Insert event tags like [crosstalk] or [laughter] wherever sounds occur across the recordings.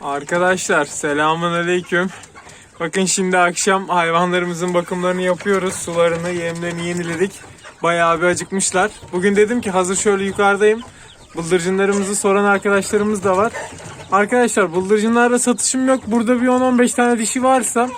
Arkadaşlar selamun aleyküm. Bakın şimdi akşam hayvanlarımızın bakımlarını yapıyoruz. Sularını, yemlerini yeniledik. Bayağı bir acıkmışlar. Bugün dedim ki hazır şöyle yukarıdayım. Bıldırcınlarımızı soran arkadaşlarımız da var. Arkadaşlar bıldırcınlarda satışım yok. Burada bir 10-15 tane dişi varsa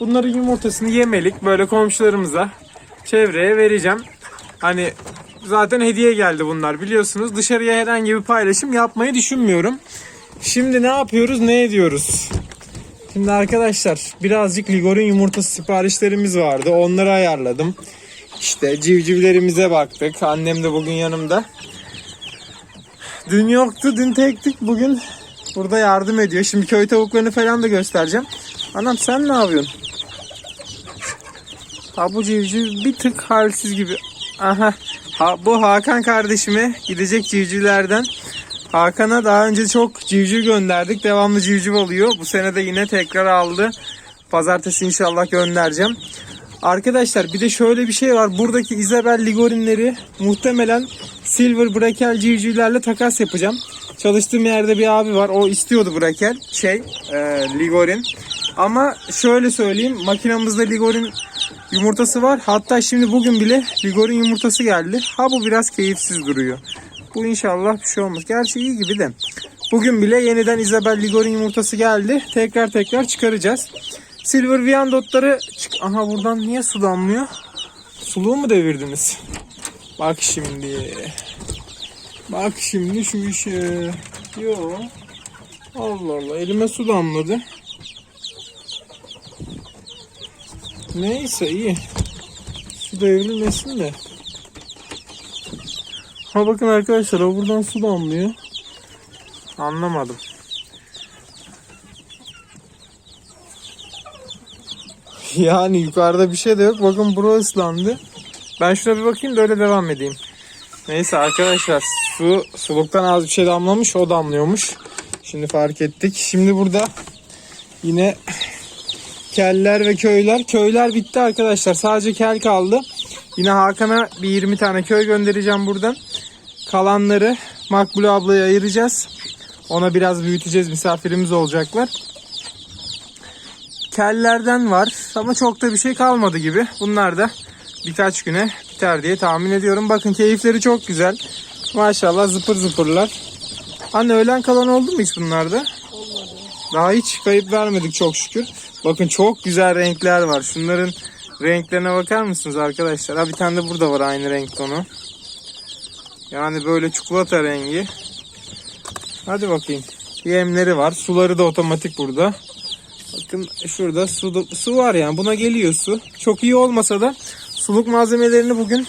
bunların yumurtasını yemelik böyle komşularımıza çevreye vereceğim. Hani zaten hediye geldi bunlar biliyorsunuz. Dışarıya herhangi bir paylaşım yapmayı düşünmüyorum. Şimdi ne yapıyoruz, ne ediyoruz? Şimdi arkadaşlar birazcık Ligor'un yumurtası siparişlerimiz vardı. Onları ayarladım. İşte civcivlerimize baktık. Annem de bugün yanımda. Dün yoktu, dün tektik. Bugün burada yardım ediyor. Şimdi köy tavuklarını falan da göstereceğim. Anam sen ne yapıyorsun? Ha bu civciv bir tık halsiz gibi. Aha. Ha, bu Hakan kardeşime gidecek civcivlerden. Hakan'a daha önce çok civciv gönderdik. Devamlı civciv oluyor. Bu sene de yine tekrar aldı. Pazartesi inşallah göndereceğim. Arkadaşlar bir de şöyle bir şey var. Buradaki Isabel Ligorinleri muhtemelen Silver Brakel civcivlerle takas yapacağım. Çalıştığım yerde bir abi var. O istiyordu Brakel. Şey, e, Ligorin. Ama şöyle söyleyeyim. Makinamızda Ligorin yumurtası var. Hatta şimdi bugün bile Ligorin yumurtası geldi. Ha bu biraz keyifsiz duruyor. Bu inşallah bir şey olmaz. Gerçi iyi gibi de. Bugün bile yeniden Isabel Ligor'un yumurtası geldi. Tekrar tekrar çıkaracağız. Silver Viandot'ları çık... Aha buradan niye su damlıyor? Suluğu mu devirdiniz? Bak şimdi. Bak şimdi şu işe. Yo. Allah Allah elime su damladı. Neyse iyi. Su devrilmesin de. Ha bakın arkadaşlar o buradan su damlıyor. Anlamadım. [laughs] Yani yukarıda bir şey de yok. Bakın bura ıslandı. Ben şuna bir bakayım da öyle devam edeyim. Neyse arkadaşlar su suluktan az bir şey damlamış o damlıyormuş. Şimdi fark ettik. Şimdi burada yine keller ve köyler. Köyler bitti arkadaşlar. Sadece kel kaldı. Yine Hakan'a bir 20 tane köy göndereceğim buradan. Kalanları Makbule ablaya ayıracağız. Ona biraz büyüteceğiz. Misafirimiz olacaklar. Kellerden var ama çok da bir şey kalmadı gibi. Bunlar da birkaç güne biter diye tahmin ediyorum. Bakın keyifleri çok güzel. Maşallah zıpır zıpırlar. Anne öğlen kalan oldu mu hiç bunlarda? Daha hiç kayıp vermedik çok şükür. Bakın çok güzel renkler var. Şunların renklerine bakar mısınız arkadaşlar? Ha bir tane de burada var aynı renk tonu. Yani böyle çikolata rengi. Hadi bakayım. Yemleri var. Suları da otomatik burada. Bakın şurada su, su var yani. Buna geliyor su. Çok iyi olmasa da suluk malzemelerini bugün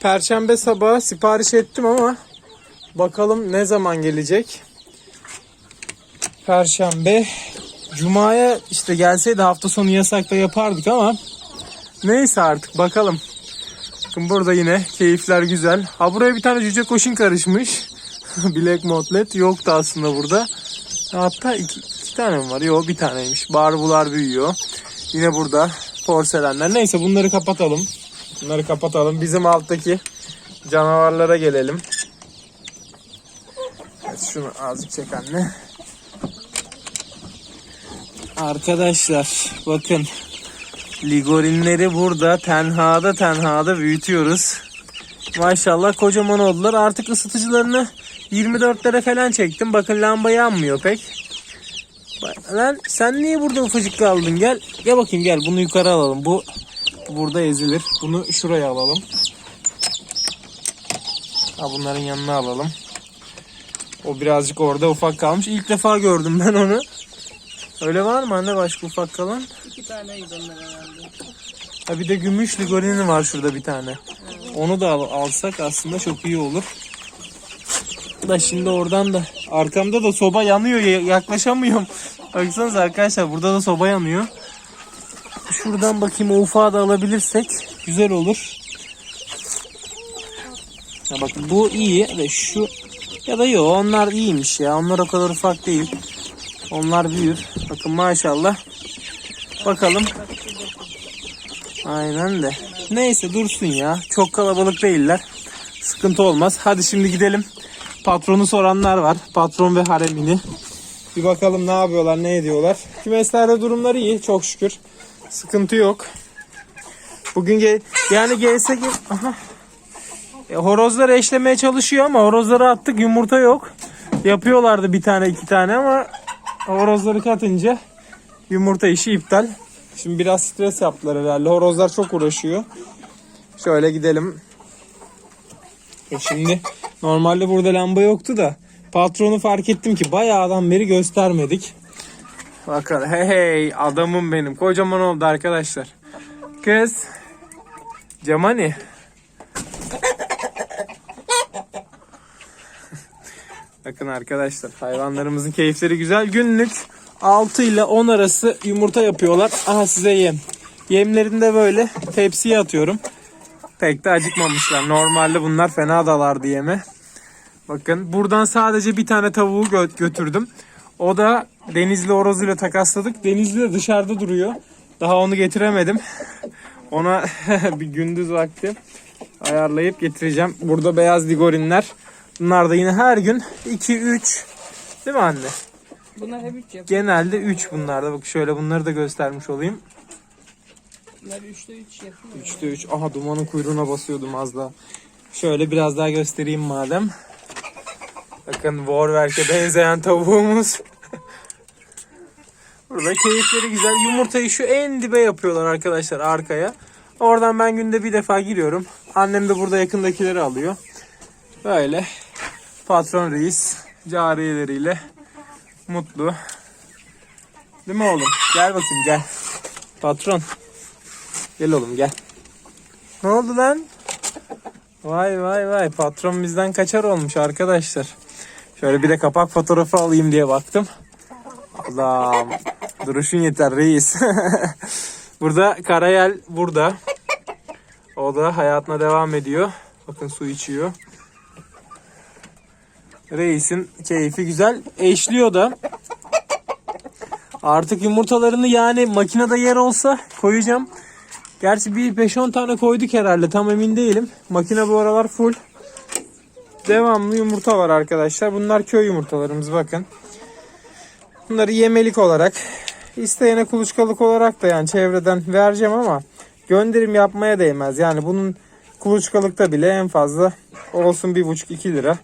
Perşembe sabahı sipariş ettim ama bakalım ne zaman gelecek. Perşembe. Cuma'ya işte gelseydi hafta sonu yasakta yapardık ama neyse artık bakalım. Bakın burada yine keyifler güzel. Ha buraya bir tane cüce koşun karışmış. [laughs] Black Motlet yoktu aslında burada. Hatta iki, iki tane mi var? Yok bir taneymiş. Barbular büyüyor. Yine burada porselenler. Neyse bunları kapatalım. Bunları kapatalım. Bizim alttaki canavarlara gelelim. Evet, şunu azıcık çek anne. Arkadaşlar bakın Ligorinleri burada tenhada tenhada büyütüyoruz. Maşallah kocaman oldular. Artık ısıtıcılarını 24'lere falan çektim. Bakın lamba yanmıyor pek. Lan sen niye burada ufacık kaldın? Gel. Gel bakayım gel. Bunu yukarı alalım. Bu burada ezilir. Bunu şuraya alalım. Ha bunların yanına alalım. O birazcık orada ufak kalmış. İlk defa gördüm ben onu. Öyle var mı anne başka ufak kalan? İki tane onlar herhalde. Ha bir de gümüş ligorini var şurada bir tane. Onu da al- alsak aslında çok iyi olur. Da şimdi oradan da arkamda da soba yanıyor ya- yaklaşamıyorum. [laughs] Baksanıza arkadaşlar burada da soba yanıyor. Şuradan bakayım o ufağı da alabilirsek güzel olur. Ya bak bu iyi ve şu ya da yok onlar iyiymiş ya. Onlar o kadar ufak değil. Onlar büyür. Bakın maşallah. Bakalım Aynen de. Neyse dursun ya. Çok kalabalık değiller. Sıkıntı olmaz. Hadi şimdi gidelim. Patronu soranlar var. Patron ve haremini. Bir bakalım ne yapıyorlar, ne ediyorlar. Kümeslerde durumları iyi çok şükür. Sıkıntı yok. Bugün ge yani gelse aha. E, horozlar eşlemeye çalışıyor ama horozları attık yumurta yok. Yapıyorlardı bir tane iki tane ama horozları katınca yumurta işi iptal. Şimdi biraz stres yaptılar herhalde. Horozlar çok uğraşıyor. Şöyle gidelim. E şimdi normalde burada lamba yoktu da patronu fark ettim ki bayağıdan beri göstermedik. Bakın hey hey adamım benim. Kocaman oldu arkadaşlar. Kız. Camani. Bakın arkadaşlar hayvanlarımızın keyifleri güzel. Günlük 6 ile 10 arası yumurta yapıyorlar. Aha size yem. Yemlerini de böyle tepsiye atıyorum. Pek de acıkmamışlar. Normalde bunlar fena dalardı yeme. Bakın buradan sadece bir tane tavuğu gö- götürdüm. O da Denizli orozuyla takasladık. Denizli de dışarıda duruyor. Daha onu getiremedim. Ona [laughs] bir gündüz vakti ayarlayıp getireceğim. Burada beyaz digorinler. Bunlar da yine her gün 2-3 değil mi anne? Bunlar hep üç yapıyor. Genelde 3 bunlarda. Bak şöyle bunları da göstermiş olayım. Bunlar üçte üç yapıyor. 3'te 3. Aha dumanın kuyruğuna basıyordum az daha. Şöyle biraz daha göstereyim madem. Bakın Warwerk'e benzeyen tavuğumuz. [laughs] Burada keyifleri güzel. Yumurtayı şu en dibe yapıyorlar arkadaşlar arkaya. Oradan ben günde bir defa giriyorum. Annem de burada yakındakileri alıyor. Böyle patron reis cariyeleriyle mutlu. Değil mi oğlum? Gel bakayım gel. Patron. Gel oğlum gel. Ne oldu lan? Vay vay vay patron bizden kaçar olmuş arkadaşlar. Şöyle bir de kapak fotoğrafı alayım diye baktım. Allah'ım duruşun yeter reis. [laughs] burada Karayel burada. O da hayatına devam ediyor. Bakın su içiyor. Reis'in keyfi güzel. Eşliyor da. Artık yumurtalarını yani makinede yer olsa koyacağım. Gerçi bir 5-10 tane koyduk herhalde tam emin değilim. Makine bu aralar full. Devamlı yumurta var arkadaşlar. Bunlar köy yumurtalarımız bakın. Bunları yemelik olarak isteyene kuluçkalık olarak da yani çevreden vereceğim ama gönderim yapmaya değmez. Yani bunun kuluçkalıkta bile en fazla olsun 1,5-2 lira.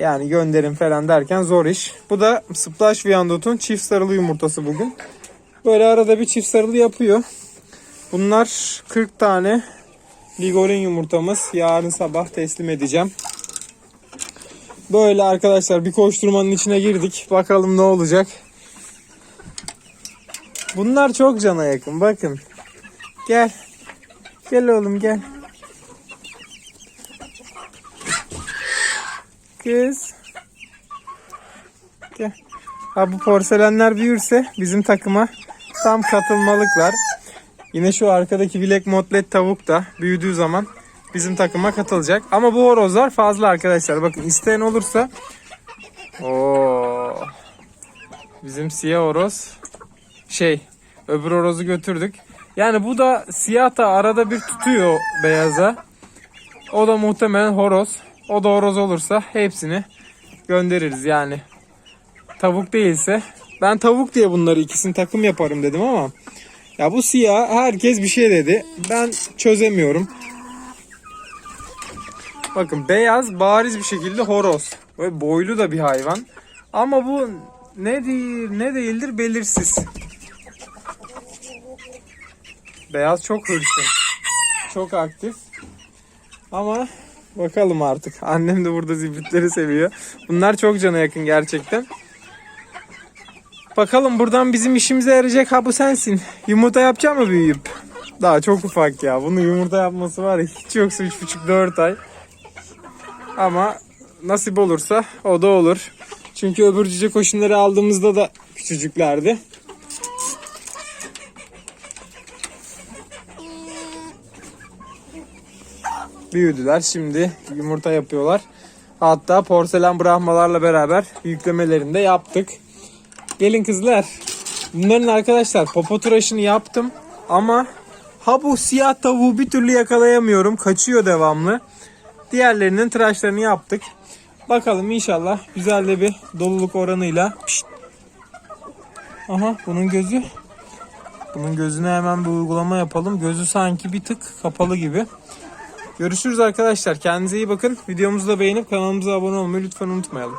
Yani gönderim falan derken zor iş. Bu da Splash Viandot'un çift sarılı yumurtası bugün. Böyle arada bir çift sarılı yapıyor. Bunlar 40 tane Ligorin yumurtamız. Yarın sabah teslim edeceğim. Böyle arkadaşlar bir koşturmanın içine girdik. Bakalım ne olacak. Bunlar çok cana yakın. Bakın. Gel. Gel oğlum gel. Kız. Ha bu porselenler büyürse bizim takıma tam katılmalıklar. Yine şu arkadaki bilek motlet tavuk da büyüdüğü zaman bizim takıma katılacak. Ama bu horozlar fazla arkadaşlar. Bakın isteyen olursa Oo. Bizim siyah horoz şey öbür horozu götürdük. Yani bu da siyah da arada bir tutuyor beyaza. O da muhtemelen horoz. O da horoz olursa hepsini göndeririz yani. Tavuk değilse ben tavuk diye bunları ikisini takım yaparım dedim ama ya bu siyah herkes bir şey dedi. Ben çözemiyorum. Bakın beyaz bariz bir şekilde horoz. Böyle boylu da bir hayvan. Ama bu nedir ne değildir belirsiz. Beyaz çok hırslı. Çok aktif. Ama bakalım artık. Annem de burada zibritleri seviyor. Bunlar çok cana yakın gerçekten. Bakalım buradan bizim işimize yarayacak ha bu sensin. Yumurta yapacak mı büyüyüp? Daha çok ufak ya. Bunun yumurta yapması var ya hiç yoksa 3,5-4 ay. Ama nasip olursa o da olur. Çünkü öbür cüce koşunları aldığımızda da küçücüklerdi. Büyüdüler. Şimdi yumurta yapıyorlar. Hatta porselen brahmalarla beraber yüklemelerini de yaptık. Gelin kızlar. Bunların arkadaşlar popo tıraşını yaptım. Ama ha bu siyah tavuğu bir türlü yakalayamıyorum. Kaçıyor devamlı. Diğerlerinin tıraşlarını yaptık. Bakalım inşallah güzel de bir doluluk oranıyla Pişt. Aha bunun gözü. Bunun gözüne hemen bir uygulama yapalım. Gözü sanki bir tık kapalı gibi. Görüşürüz arkadaşlar. Kendinize iyi bakın. Videomuzu da beğenip kanalımıza abone olmayı lütfen unutmayalım.